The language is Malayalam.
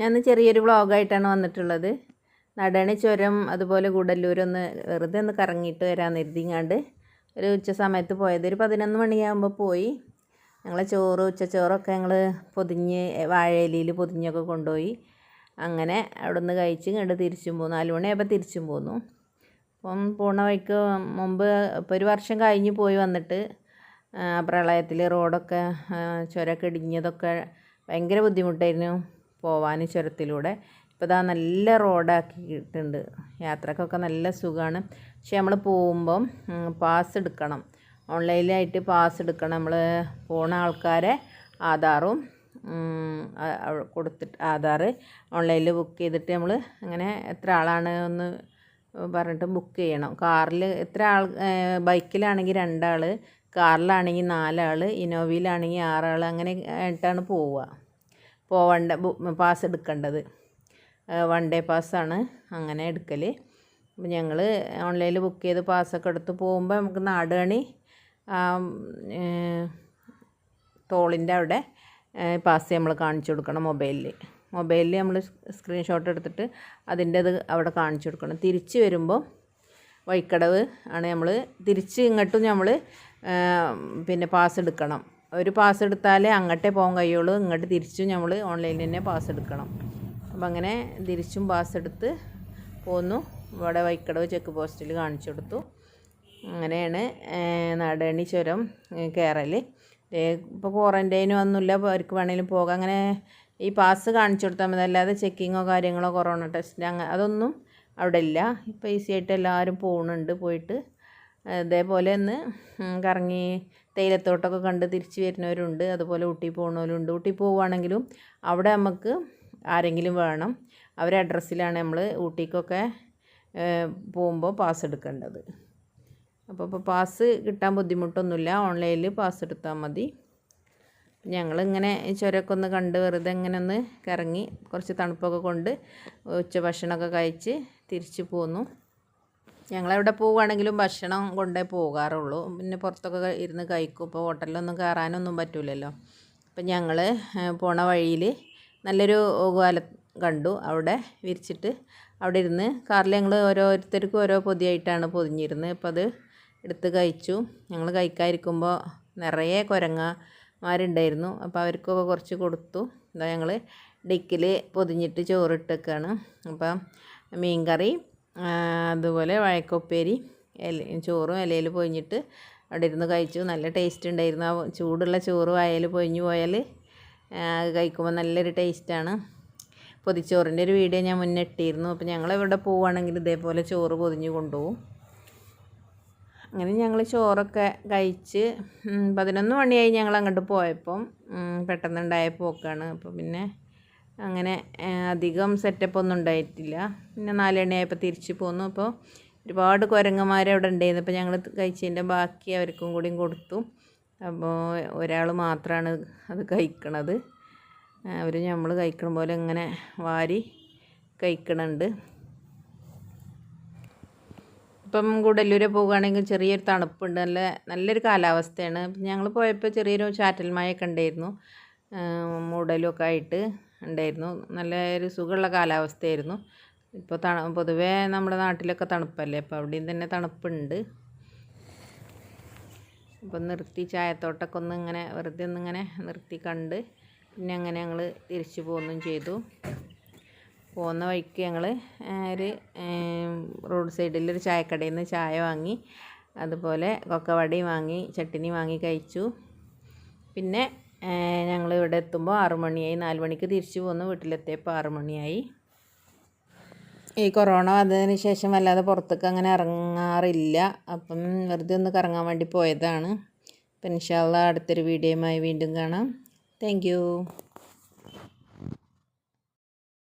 ഞാൻ ചെറിയൊരു വ്ളോഗായിട്ടാണ് വന്നിട്ടുള്ളത്. നടണി ചുരം അതുപോലെ ഗുഡല്ലൂരൊന്ന് വെറുതെ ഒന്ന് കറങ്ങിയിട്ട് വരാൻ എഴുതിങ്ങാണ്ട് ഒരു ഉച്ച സമയത്ത് പോയത്. ഒരു പതിനൊന്ന് മണിയാകുമ്പോൾ പോയി. ഞങ്ങളെ ചോറ് ഉച്ചച്ചോറൊക്കെ ഞങ്ങൾ പൊതിഞ്ഞ് വാഴയിലയിൽ പൊതിഞ്ഞൊക്കെ കൊണ്ടുപോയി അങ്ങനെ അവിടെ നിന്ന് കഴിച്ച് ഇങ്ങോട്ട് തിരിച്ചും പോന്നു. നാല് മണിയായപ്പോൾ തിരിച്ചും പോന്നു. അപ്പം പോണ വഴിക്ക് മുമ്പ് ഇപ്പോൾ ഒരു വർഷം കഴിഞ്ഞ് പോയി വന്നിട്ട് പ്രളയത്തിൽ റോഡൊക്കെ ചുരമൊക്കെ ഇടിഞ്ഞതൊക്കെ ഭയങ്കര ബുദ്ധിമുട്ടായിരുന്നു. പോവാൻ ചുരത്തിലൂടെ. ഇപ്പോൾ ഇതാ നല്ല റോഡാക്കിയിട്ടുണ്ട്. യാത്രക്കൊക്കെ നല്ല സുഖമാണ് പക്ഷെ നമ്മൾ പോകുമ്പം പാസ് എടുക്കണം. ഓൺലൈനിലായിട്ട് പാസ് എടുക്കണം. നമ്മൾ പോണ ആൾക്കാരെ ആധാറും കൊടുത്തിട്ട് ആധാർ ഓൺലൈനിൽ ബുക്ക് ചെയ്തിട്ട് നമ്മൾ അങ്ങനെ എത്ര ആളാണ് ഒന്ന് പറഞ്ഞിട്ട് ബുക്ക് ചെയ്യണം. കാറിൽ എത്ര ആൾ ബൈക്കിലാണെങ്കിൽ രണ്ടാൾ കാറിലാണെങ്കിൽ നാലാൾ ഇന്നോവയിലാണെങ്കിൽ ആറാൾ അങ്ങനെ ആയിട്ടാണ് പോവുക. പോവേണ്ട പാസ് എടുക്കേണ്ടത്. വൺ ഡേ പാസ്സാണ് അങ്ങനെ എടുക്കൽ അപ്പം ഞങ്ങൾ ഓൺലൈനിൽ ബുക്ക് ചെയ്ത് പാസ്സൊക്കെ എടുത്ത് പോകുമ്പോൾ നമുക്ക് നാടുകണി തോളിന്റെ അവിടെ പാസ് നമ്മൾ കാണിച്ചു കൊടുക്കണം മൊബൈലിൽ മൊബൈലിൽ നമ്മൾ സ്ക്രീൻഷോട്ട് എടുത്തിട്ട് അതിന്റെ അത് അവിടെ കാണിച്ചു കൊടുക്കണം. തിരിച്ച് വരുമ്പോൾ വഴിക്കടവ് ആണ് നമ്മൾ തിരിച്ച് ഇങ്ങോട്ടും നമ്മൾ പിന്നെ പാസ് എടുക്കണം. ഒരു പാസ് എടുത്താലേ അങ്ങോട്ടേ പോകാൻ കഴിയുള്ളൂ. ഇങ്ങോട്ട് തിരിച്ചും നമ്മൾ ഓൺലൈനിൽ തന്നെ പാസ് എടുക്കണം. അപ്പം അങ്ങനെ തിരിച്ചും പാസ് എടുത്ത് പോന്നു. ഇവിടെ വൈക്കടവ് ചെക്ക് പോസ്റ്റിൽ കാണിച്ചു കൊടുത്തു. അങ്ങനെയാണ് നാടണി ചുരം കയറൽ ഇപ്പോൾ ക്വാറന്റൈനും ഒന്നുമില്ല അവർക്ക് വേണമെങ്കിലും പോകാം. അങ്ങനെ ഈ പാസ് കാണിച്ചു കൊടുത്താൽ മതി. അല്ലാതെ ചെക്കിങ്ങോ കാര്യങ്ങളോ കൊറോണ ടെസ്റ്റ് അങ്ങനെ അതൊന്നും അവിടെ ഇല്ല. ഇപ്പോൾ ഈസി ആയിട്ട് എല്ലാവരും പോകുന്നുണ്ട് പോയിട്ട് ഇതേപോലെ ഒന്ന് കറങ്ങി തേയിലത്തോട്ടമൊക്കെ കണ്ട് തിരിച്ച് വരുന്നവരുണ്ട്. അതുപോലെ ഊട്ടി പോകുന്നവരുണ്ട് ഊട്ടി പോവുകയാണെങ്കിലും അവിടെ നമുക്ക് ആരെങ്കിലും വേണം. അവരെ അഡ്രസ്സിലാണ് നമ്മൾ ഊട്ടിക്കൊക്കെ പോകുമ്പോൾ പാസ് എടുക്കേണ്ടത്. അപ്പോൾ ഇപ്പോൾ പാസ് കിട്ടാൻ ബുദ്ധിമുട്ടൊന്നുമില്ല. ഓൺലൈനിൽ പാസ് എടുത്താൽ മതി. ഞങ്ങളിങ്ങനെ ചുരമൊക്കെ ഒന്ന് കണ്ട് വെറുതെ ഇങ്ങനെ ഒന്ന് കറങ്ങി കുറച്ച് തണുപ്പൊക്കെ കൊണ്ട് ഉച്ച ഭക്ഷണമൊക്കെ കഴിച്ച് തിരിച്ച് പോന്നു. ഞങ്ങളെവിടെ പോവുകയാണെങ്കിലും ഭക്ഷണം കൊണ്ടേ പോകാറുള്ളൂ. പിന്നെ പുറത്തൊക്കെ ഇരുന്ന് കഴിക്കും. ഇപ്പോൾ ഹോട്ടലിലൊന്നും കയറാനൊന്നും പറ്റില്ലല്ലോ അപ്പം ഞങ്ങൾ പോണ വഴിയിൽ നല്ലൊരു ഓകുവാല കണ്ടു. അവിടെ വിരിച്ചിട്ട് അവിടെ ഇരുന്ന് കാറിൽ ഞങ്ങൾ ഓരോരുത്തർക്കും ഓരോ പൊതിയായിട്ടാണ് പൊതിഞ്ഞിരുന്നത്. അപ്പോൾ അത് എടുത്ത് കഴിച്ചു. ഞങ്ങൾ കഴിക്കാതിരിക്കുമ്പോൾ നിറയെ കുരങ്ങമാരുണ്ടായിരുന്നു അപ്പോൾ അവർക്കൊക്കെ കുറച്ച് കൊടുത്തു. എന്താ ഞങ്ങൾ ഡിക്കിൽ പൊതിഞ്ഞിട്ട് ചോറിട്ടൊക്കെയാണ് അപ്പം മീൻ കറി അതുപോലെ വഴക്കൊപ്പേരി ഇല ചോറും ഇലയിൽ പൊതിഞ്ഞിട്ട് അവിടെ ഇരുന്ന് കഴിച്ചു. നല്ല ടേസ്റ്റ് ഉണ്ടായിരുന്നു. ആ ചൂടുള്ള ചോറ് വായയിൽ പൊതിഞ്ഞു പോയാൽ കഴിക്കുമ്പോൾ നല്ലൊരു ടേസ്റ്റാണ് പൊതിച്ചോറിന്റെ ഒരു വീഡിയോ ഞാൻ മുന്നേ ഇട്ടിരുന്നു. അപ്പോൾ ഞങ്ങൾ എവിടെ പോവുകയാണെങ്കിൽ ഇതേപോലെ ചോറ് പൊതിഞ്ഞ് കൊണ്ടുപോകും. അങ്ങനെ ഞങ്ങൾ ചോറൊക്കെ കഴിച്ച് പതിനൊന്ന് മണിയായി ഞങ്ങൾ അങ്ങോട്ട് പോയപ്പം പെട്ടെന്നുണ്ടായ പോക്കാണ്. അപ്പോൾ പിന്നെ അങ്ങനെ അധികം സെറ്റപ്പ് ഒന്നും ഉണ്ടായിട്ടില്ല. പിന്നെ നാല് തിരിച്ചു പോന്നു. അപ്പോൾ ഒരുപാട് കുരങ്ങന്മാർ അവിടെ ഉണ്ടായിരുന്നു. അപ്പോൾ ഞങ്ങൾ കഴിച്ചതിന്റെ ബാക്കി അവർക്കും കൂടിയും കൊടുത്തു. അപ്പോൾ ഒരാൾ മാത്രമാണ് അത് കഴിക്കണത്. അവർ നമ്മൾ കഴിക്കണ പോലെ ഇങ്ങനെ വാരി കഴിക്കണുണ്ട്. ഇപ്പം കൂടല്ലൂരെ പോകുകയാണെങ്കിൽ ചെറിയൊരു തണുപ്പുണ്ട്. നല്ല നല്ലൊരു കാലാവസ്ഥയാണ്. ഞങ്ങൾ പോയപ്പോൾ ചെറിയൊരു ചാറ്റൽ മഴയൊക്കെ ഉണ്ടായിരുന്നു. ഒക്കെ ആയിട്ട്. ഉണ്ടായിരുന്നു. നല്ല ഒരു സുഖമുള്ള കാലാവസ്ഥയായിരുന്നു. ഇപ്പോൾ തണു പൊതുവേ നമ്മുടെ നാട്ടിലൊക്കെ തണുപ്പല്ലേ? അപ്പോൾ അവിടെയും തന്നെ തണുപ്പുണ്ട്. അപ്പം നിർത്തി ചായത്തോട്ടൊക്കെ ഒന്ന് ഇങ്ങനെ വെറുതെ ഒന്നിങ്ങനെ നിർത്തി കണ്ട് പിന്നെ അങ്ങനെ ഞങ്ങൾ തിരിച്ചു പോകുന്നു ചെയ്തു. പോകുന്ന വഴിക്ക് ഞങ്ങൾ ഒരു റോഡ് സൈഡിൽ ഒരു ചായക്കടയിൽ നിന്ന് ചായ വാങ്ങി അതുപോലെ കൊക്കവടയും വാങ്ങി ചട്ടിനി വാങ്ങി കഴിച്ചു. പിന്നെ ഞങ്ങൾ ഇവിടെ എത്തുമ്പോൾ ആറു മണിയായി. നാല് മണിക്ക് തിരിച്ചു പോന്നു. വീട്ടിലെത്തിയപ്പോൾ ആറു മണിയായി. ഈ കൊറോണ വന്നതിന് ശേഷം വല്ലാതെ പുറത്തേക്ക് അങ്ങനെ ഇറങ്ങാറില്ല. അപ്പം വെറുതെ ഒന്ന് കറങ്ങാൻ വേണ്ടി പോയതാണ്. ഇൻഷാല്ല അടുത്തൊരു വീഡിയോയുമായി വീണ്ടും കാണാം. താങ്ക്